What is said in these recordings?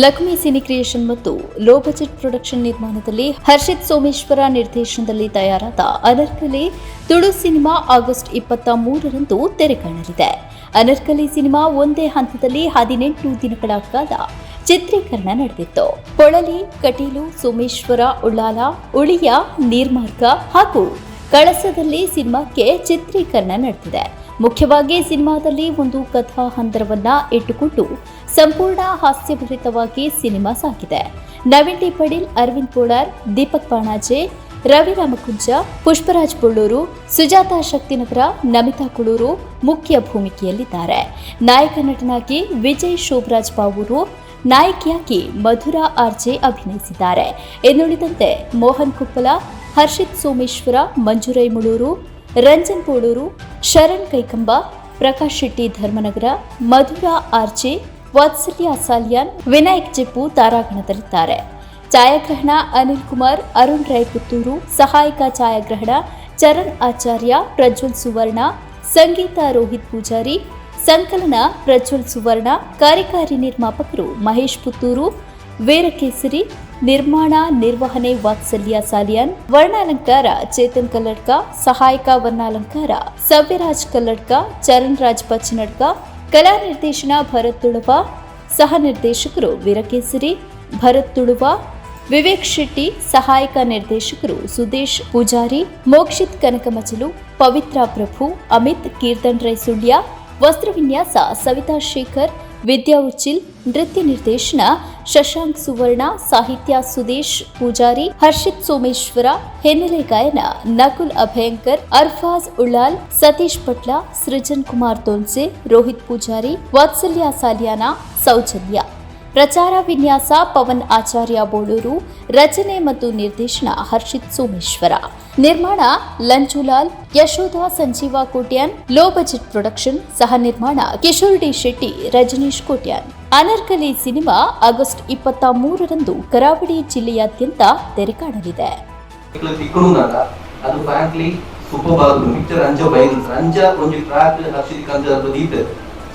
Lakshmi cine creation ಮತ್ತು low budget production ನಿರ್ಮಾಣದಲ್ಲಿ ಹರ್ಷಿತ್ ಸೋಮೇಶ್ವರ ನಿರ್ದೇಶನದಲ್ಲಿ ತಯಾರಾದ ಅನರ್ಕಲಿ, ತುಳು ಸಿನಿಮಾ ಆಗಸ್ಟ್ ಇಪ್ಪತ್ತ ಮೂರರಂದು ತೆರೆ ಕಾಣಲಿದೆ ಅನರ್ಕಲಿ ಸಿನಿಮಾ ಒಂದೇ ಹಂತದಲ್ಲಿ ಹದಿನೆಂಟು ದಿನಗಳ ಕಾಲ ಚಿತ್ರೀಕರಣ ನಡೆದಿತ್ತು. ಪೊಳಲಿ, ಕಟೀಲು, ಸೋಮೇಶ್ವರ, ಉಳ್ಳಾಲ, ಉಳಿಯ, ನೀರ್ಮಾರ್ಗ ಹಾಗೂ ಕಳಸದಲ್ಲಿ ಸಿನಿಮಾಕ್ಕೆ ಚಿತ್ರೀಕರಣ ನಡೆದಿದೆ. ಮುಖ್ಯವಾಗಿ ಸಿನಿಮಾದಲ್ಲಿ ಒಂದು ಕಥಾ ಹಂದರವನ್ನ ಇಟ್ಟುಕೊಂಡು ಸಂಪೂರ್ಣ ಹಾಸ್ಯಭರಿತವಾಗಿ ಸಿನಿಮಾ ಸಾಗಿದೆ. ನವೀನ್ ಟಿ ಪಡೀಲ್ ಅರವಿಂದ್ ಪೋಳಾರ್ ದೀಪಕ್ ಪಾಣಾಜೆ, ರವಿ ರಾಮಕುಂಜ, ಪುಷ್ಪರಾಜ್ ಬೊಳ್ಳೂರು, ಸುಜಾತಾ ಶಕ್ತಿನಗರ, ನಮಿತಾ ಕುಳೂರು ಮುಖ್ಯ ಭೂಮಿಕೆಯಲ್ಲಿದ್ದಾರೆ. ನಾಯಕ ನಟನಾಗಿ ವಿಜಯ್ ಶೋಭರಾಜ್ ಬಾವೂರು ನಾಯಕಿಯಾಗಿ ಮಧುರಾ ಆರ್ಜೆ ಅಭಿನಯಿಸಿದ್ದಾರೆ. ಇನ್ನುಳಿದಂತೆ ಮೋಹನ್ ಕುಪ್ಪಲ, ಹರ್ಷಿತ್ ಸೋಮೇಶ್ವರ, ಮಂಜುರೈ ಮುಳೂರು ರಂಜನ್ ಪೋಡೂರು ಶರಣ್ ಕೈಕಂಬ, ಪ್ರಕಾಶ್ ಶೆಟ್ಟಿ ಧರ್ಮನಗರ, ಮಧುರಾ ಆರ್ಜೆ, ವಾತ್ಸಲ್ಯ ಅಸಾಲಿಯಾನ್ ವಿನಾಯಕ್ ಜಿಪ್ಪು ತಾರಾಗಣದಲ್ಲಿದ್ದಾರೆ. ಛಾಯಾಗ್ರಹಣ ಅನಿಲ್ ಕುಮಾರ್, ಅರುಣ್ ರೈ ಪುತ್ತೂರು ಸಹಾಯಕ ಛಾಯಾಗ್ರಹಣ ಚರಣ್ ಆಚಾರ್ಯ, ಪ್ರಜ್ವಲ್ ಸುವರ್ಣ, ಸಂಗೀತ ರೋಹಿತ್ ಪೂಜಾರಿ, ಸಂಕಲನ ಪ್ರಜ್ವಲ್ ಸುವರ್ಣ, ಕಾರ್ಯಕಾರಿ ನಿರ್ಮಾಪಕರು ಮಹೇಶ್ ಪುತ್ತೂರು, ವೀರಕೇಸರಿ ನಿರ್ಮಾಣ, ನಿರ್ವಹಣೆ ವಾತ್ಸಲ್ಯ ಸಾಲಿಯಾನ್, ವರ್ಣಾಲಂಕಾರ ಚೇತನ್ ಕಲ್ಲಡ್ಕ, ಸಹಾಯಕ ವರ್ಣಾಲಂಕಾರ, ಸವ್ಯರಾಜ್ ಕಲ್ಲಡ್ಕ, ಚರಣ್ ರಾಜ್ ಪಚ್ಚನಡ್ಕ ಕಲಾ ನಿರ್ದೇಶನ ಭರತ್ ತುಳುವ, ಸಹ ನಿರ್ದೇಶಕರು ವೀರಕೇಸರಿ, ಭರತ್ ತುಳುವ, ವಿವೇಕ್ ಶೆಟ್ಟಿ, ಸಹಾಯಕ ನಿರ್ದೇಶಕರು ಸುದೇಶ್ ಪೂಜಾರಿ, ಮೋಕ್ಷಿತ್ ಕನಕಮಚಲು, ಪವಿತ್ರ ಪ್ರಭು, ಅಮಿತ್ ಕೀರ್ತನ್ ರೈ ಸುಳ್ಯ ವಸ್ತ್ರ ವಿನ್ಯಾಸ ಸವಿತಾ ಶೇಖರ್, ವಿದ್ಯಾ ಉಚ್ಚಿಲ್, ನೃತ್ಯ ನಿರ್ದೇಶನ ಶಶಾಂಕ್ ಸುವರ್ಣ, ಸಾಹಿತ್ಯ ಸುದೇಶ್ ಪೂಜಾರಿ, ಹರ್ಷಿತ್ ಸೋಮೇಶ್ವರ, ಹಿನ್ನೆಲೆ ಗಾಯನ, ನಕುಲ್ ಅಭಯಂಕರ್, ಅರ್ಫಾಜ್ ಉಳ್ಳಾಲ್, ಸತೀಶ್ ಪಟ್ಲ, ಸೃಜನ್ ಕುಮಾರ್ ತೋನ್ಸೆ ರೋಹಿತ್ ಪೂಜಾರಿ, ವಾತ್ಸಲ್ಯ ಸಾಲಿಯಾನ, ಸೌಜನ್ಯ. ಪ್ರಚಾರ ವಿನ್ಯಾಸ ಪವನ್ ಆಚಾರ್ಯ ಬೋಳೂರು, ರಚನೆ ಮತ್ತು ನಿರ್ದೇಶನ ಹರ್ಷಿತ್ ಸೋಮೇಶ್ವರ. ನಿರ್ಮಾಣ Lanchulal Yashodha Sanjeeva Kotian, low budget production, ಸಹ ನಿರ್ಮಾಣ Kishore D Shetty, Rajneesh Kotian. Anarkali cinema August ಇಪ್ಪತ್ತ ಮೂರರಂದು ಕರಾವಳಿ ಜಿಲ್ಲೆಯಾದ್ಯಂತ ತೆರೆ ಕಾಣಲಿದೆ. ಇಕ್ಲ ತಿಕ್ಕುನುನಾಗ ಅದು ಫ್ರಾಂಕ್ಲಿ ಸೂಪರ್ ಬಾಗುದು ಪಿಕ್ಚರ್ ಅಂಜ ಬೈದು ಅಂಜ ಒಂಜಿ ಟ್ರ್ಯಾಕ್ ಲಕ್ಷದಿ ಕಂಜ ದೀತೆ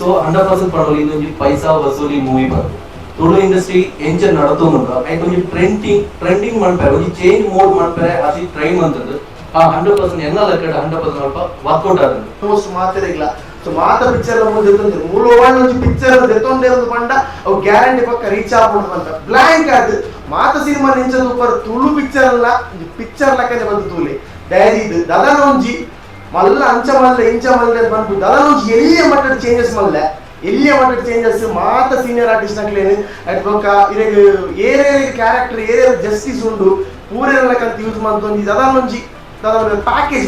ಸೊ ಹಂಡ್ರೆಡ್ ಪರ್ಸೆಂಟ್ ಪಡೋಲಿ ಇದೊಂಜಿ ಪೈಸಾ ವಸೂಲಿ ಮೂವಿ ಬರ್ತದೆ ತುಳು ಇಂಡಸ್ಟ್ರಿ ಎಂಚ ನಡತುನುಂಡ ಐಟ್ ಒಂಜಿ ಟ್ರೆಂಡಿಂಗ್ ಟ್ರೆಂಡಿಂಗ್ ಮಾಡ್ತಾರೆ. ಒಂಜಿ ಚೇಂಜ್ ಮೋಡ್ ಮಾಡ್ತಾರೆ ಅದು ಟ್ರೈ ಮಾಡ್ತದ್ದು ಆ ಹಂಡ್ರೆಡ್ ಪರ್ಸೆಂಟ್ ಎಲ್ಲ ಲೆಕ್ಕ ಹಂಡ್ರೆಡ್ ಪರ್ಸೆಂಟ್ ವರ್ಕೌಟ್ ಆಗುತ್ತೆ. ಮಾತ್ರ ಇಲ್ಲ. ಮಾತ ಪಿಕ್ಚರ್ ನಮ್ಮದು ಎತ್ತಂದ್ರೆ ಮೂಲ ಒನ್ ಒಂಜಿ ಪಿಕ್ಚರ್ ಎತ್ತೊಂದೇ ಒಂದು ಪಂಡ ಅವು ಗ್ಯಾರಂಟಿ ಪಕ್ಕ ರೀಚ್ ಆಗ್ಬೋದು ಅಂತ ಬ್ಲಾಂಕ್ ಅದು ಮಾತ ಸಿನಿಮಾ ನಿಂಚ ಸೂಪರ್ ತುಳು ಪಿಕ್ಚರ್ ಅಲ್ಲ ಪಿಕ್ಚರ್ ಲೆಕ್ಕನೆ ಬಂದು ತೂಲೆ ಡೈರಿ ಇದು ದದನ ಒಂಜಿ ಮಲ್ಲ ಅಂಚ ಮಲ್ಲ ಇಂಚ ಮಲ್ಲ ಅಂತ ಬಂದು ದದನ ಒಂಜಿ ಎಲ್ಲಿಯ ಮಟ್ಟದ ಚೇಂಜಸ್ ಮಲ್ಲ ಎಲ್ಲಿಯ ಮಟ್ಟದ ಚೇಂಜಸ್ ಮಾತ ಸೀನಿಯರ್ ಆರ್ಟಿಸ್ಟ್ ಆಗ್ಲೇನು ಅಟ್ ಬೊಕ್ಕ ಇರೆಗ್ ಏರೇ ಕ್ಯಾರೆಕ್ಟರ್ ಏರೇ ಜಸ್ಟಿಸ್ ಉಂಡು ಪೂರೆ ಲೆಕ್ಕಂತ ಯೂಸ್ ಮಾಡ್ತೊಂಜಿ ದದನ ಒಂಜಿ ದದನ ಪ್ಯಾಕೇಜ್